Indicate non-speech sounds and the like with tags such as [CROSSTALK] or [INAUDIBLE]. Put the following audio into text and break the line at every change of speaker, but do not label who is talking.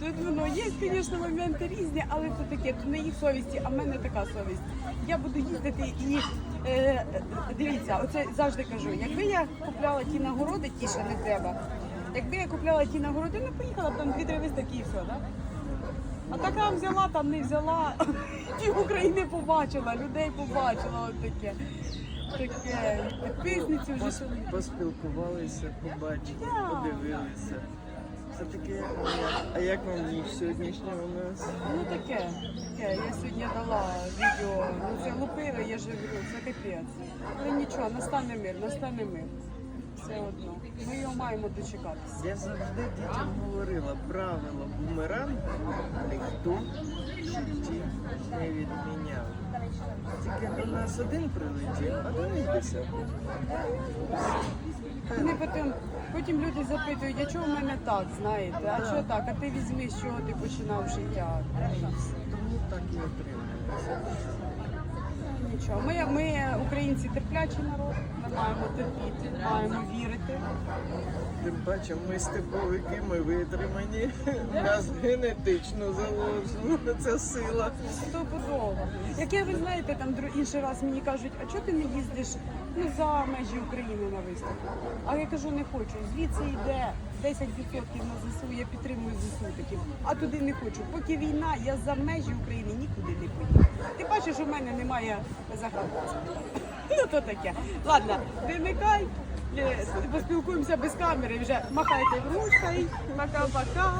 Тут воно є, звісно, моменти різні, але це таке, то не їх совісті, а в мене така совість. Я буду їздити і е, дивіться, оце завжди кажу, якби я купляла ті нагороди, ті ще не треба. Якби я купляла ті нагороди, не поїхала б там дві-три виставки і все, так? А так там взяла, там не взяла. [LAUGHS] Ті України побачила, людей побачила, от таке. Таке. Підписниці вже
Пос- Поспілкувалися, побачили, подивилися. Все таки, а як вам ніч сьогоднішня у нас?
Ну таке, таке. Я сьогодні дала відео. Ну це лупили, я ж говорю, це капець. Але нічого, настане мир, настане мир. Все одно. Ми його маємо дочекатися.
Я завжди дітям говорила правило бумеранг ніхто в житті не відміняв. Тільки до нас один прилетів, а до них десяток.
Вони потім, потім люди запитують, а чого в мене так, знаєте? А чого так? А ти візьми, з чого ти починав життя?
Тому так і отримується.
Нічого. Ми, ми українці терплячий народ, ми маємо терпіти, маємо вірити.
Тим паче ми степовики, ми витримані. У нас генетично заложена ця сила.
Стопудово. Яке ви знаєте, там інший раз мені кажуть, а чого ти не їздиш ну, за межі України на виставку? А я кажу, не хочу. Звідси йде 10% на ЗСУ, я підтримую ЗСУ таким, а туди не хочу. Поки війна, я за межі України нікуди не поїду. Ти бачиш, у мене немає загранпаспорту. Ну то таке. Ладно, вимикай. е, Поспілкуємося без камери, вже махайте ручкою, пока-пока.